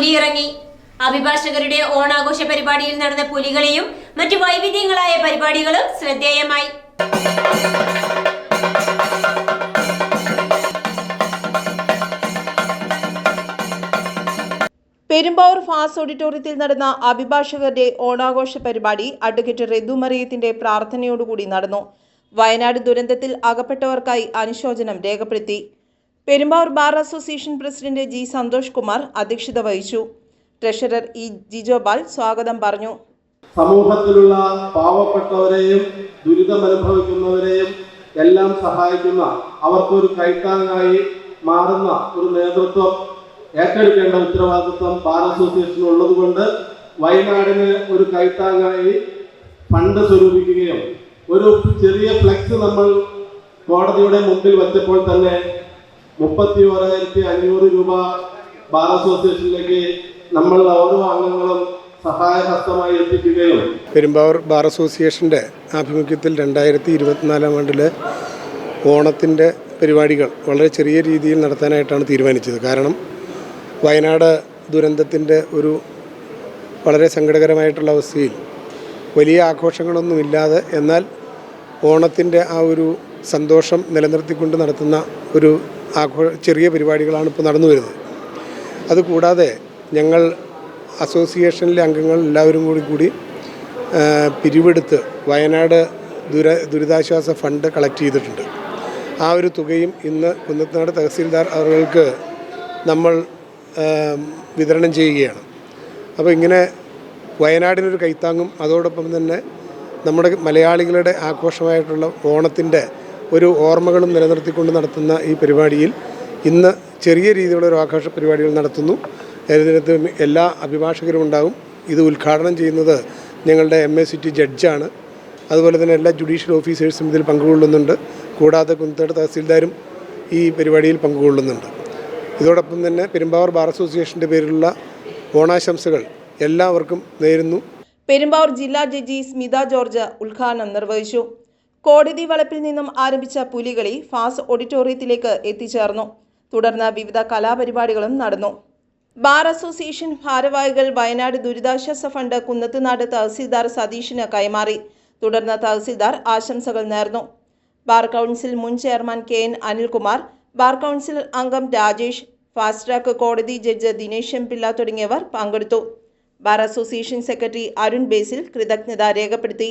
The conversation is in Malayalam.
പുലിയിറങ്ങി. അഭിഭാഷകരുടെ ഓണാഘോഷ പരിപാടിയിൽ നടന്ന പുലികളെയും മറ്റു വൈവിധ്യങ്ങളായ പരിപാടികളും ശ്രദ്ധേയമായി. പെരുമ്പാവൂർ ഫാസ് ഓഡിറ്റോറിയത്തിൽ നടന്ന അഭിഭാഷകരുടെ ഓണാഘോഷ പരിപാടി അഡ്വക്കേറ്റ് റെദു മറിയത്തിന്റെ പ്രാർത്ഥനയോടുകൂടി നടന്നു. വയനാട് ദുരന്തത്തിൽ അകപ്പെട്ടവർക്കായി അനുശോചനം രേഖപ്പെടുത്തി. Perumbavoor bar association president G Santhosh Kumar അധ്യക്ഷത വഹിച്ചു. ട്രഷറർ ഇ ജിജോബാൽ സ്വാഗതം പറഞ്ഞു. സമൂഹത്തിലുള്ള പാവപ്പെട്ടവരെയും ദുരിതമനുഭവിക്കുന്നവരെയും എല്ലാം സഹായിക്കുന്ന അവർക്കൊരു കൈത്താങ്ങായി മാറുന്ന ഒരു നേതൃത്വം ഏറ്റെടുക്കേണ്ട ഉത്തരവാദിത്വം ബാർ അസോസിയേഷൻ ഉള്ളതുകൊണ്ട് വയനാടിന് ഒരു കൈത്താങ്ങായി ഫണ്ട് സ്വരൂപിക്കുകയും ഒരു ചെറിയ ഫ്ലെക്സ് നമ്മൾ കോടതിയുടെ മുമ്പിൽ വച്ചപ്പോൾ തന്നെ മുപ്പത്തി ഓരായിരത്തി അഞ്ഞൂറ് രൂപ ബാർ അസോസിയേഷനിലേക്ക് നമ്മൾ ഓരോ അംഗങ്ങളും സഹായഹസ്തമായി എത്തിക്കുകയും പെരുമ്പാവൂർ ബാർ അസോസിയേഷന്റെ ആഭിമുഖ്യത്തിൽ രണ്ടായിരത്തി ഇരുപത്തിനാലാം ആണ്ടിൽ ഓണത്തിന്റെ പരിപാടികൾ വളരെ ചെറിയ രീതിയിൽ നടത്താനായിട്ടാണ് തീരുമാനിച്ചത്. കാരണം വയനാട് ദുരന്തത്തിന്റെ ഒരു വളരെ സങ്കടകരമായിട്ടുള്ള അവസ്ഥയിൽ വലിയ ആഘോഷങ്ങളൊന്നുമില്ലാതെ എന്നാൽ ഓണത്തിന്റെ ആ ഒരു സന്തോഷം നിലനിർത്തിക്കൊണ്ട് നടത്തുന്ന ഒരു ആഘോ ചെറിയ പരിപാടികളാണ് ഇപ്പോൾ നടന്നു വരുന്നത്. അതുകൂടാതെ ഞങ്ങൾ അസോസിയേഷനിലെ അംഗങ്ങൾ എല്ലാവരും കൂടി കൂടി പിരിവെടുത്ത് വയനാട് ദുര ദുരിതാശ്വാസ ഫണ്ട് കളക്ട് ചെയ്തിട്ടുണ്ട്. ആ ഒരു തുകയും ഇന്ന് കുന്നത്തനാട് തഹസീൽദാർ അവർക്ക് നമ്മൾ വിതരണം ചെയ്യുകയാണ്. അപ്പോൾ ഇങ്ങനെ വയനാടിനൊരു കൈത്താങ്ങും അതോടൊപ്പം തന്നെ നമ്മുടെ മലയാളികളുടെ ആഘോഷമായിട്ടുള്ള ഓണത്തിന്റെ ഒരു ഓർമ്മകളും നിലനിർത്തിക്കൊണ്ട് നടത്തുന്ന ഈ പരിപാടിയിൽ ഇന്ന് ചെറിയ രീതിയിലുള്ള ഒരു ആഘോഷ പരിപാടികൾ നടത്തുന്നു. ഏതിനകത്ത് എല്ലാ അഭിഭാഷകരും ഉണ്ടാകും ഇത് ഉദ്ഘാടനം ചെയ്യുന്നത് ഞങ്ങളുടെ എം എ സിറ്റി ജഡ്ജാണ് അതുപോലെ തന്നെ എല്ലാ ജുഡീഷ്യൽ ഓഫീസേഴ്സും ഇതിൽ പങ്കുകൊള്ളുന്നുണ്ട്. കൂടാതെ കുന്നത്തേട് തഹസീൽദാരും ഈ പരിപാടിയിൽ പങ്കുകൊള്ളുന്നുണ്ട്. ഇതോടൊപ്പം തന്നെ പെരുമ്പാവൂർ ബാർ അസോസിയേഷന്റെ പേരിലുള്ള ഓണാശംസകൾ എല്ലാവർക്കും നേരുന്നു. പെരുമ്പാവൂർ ജില്ലാ ജഡ്ജി സ്മിത ജോർജ് ഉദ്ഘാടനം നിർവഹിച്ചു. കോടതി വളപ്പിൽ നിന്നും ആരംഭിച്ച പുലികളി ഫാസ് ഓഡിറ്റോറിയത്തിലേക്ക് എത്തിച്ചേർന്നു. തുടർന്ന് വിവിധ കലാപരിപാടികളും നടന്നു. ബാർ അസോസിയേഷൻ ഭാരവാഹികൾ വയനാട് ദുരിതാശ്വാസ ഫണ്ട് കുന്നത്തുനാട് തഹസീൽദാർ സതീഷിന് കൈമാറി. തുടർന്ന് തഹസീൽദാർ ആശംസകൾ നേർന്നു. ബാർ കൗൺസിൽ മുൻ chairman K N Anilkumar bar council അംഗം രാജേഷ് ഫാസ്റ്റ് ട്രാക്ക് കോടതി ജഡ്ജ് ദിനേശ് എം പിള്ള തുടങ്ങിയവർ പങ്കെടുത്തു. Bar association secretary Arun Basil കൃതജ്ഞത രേഖപ്പെടുത്തി.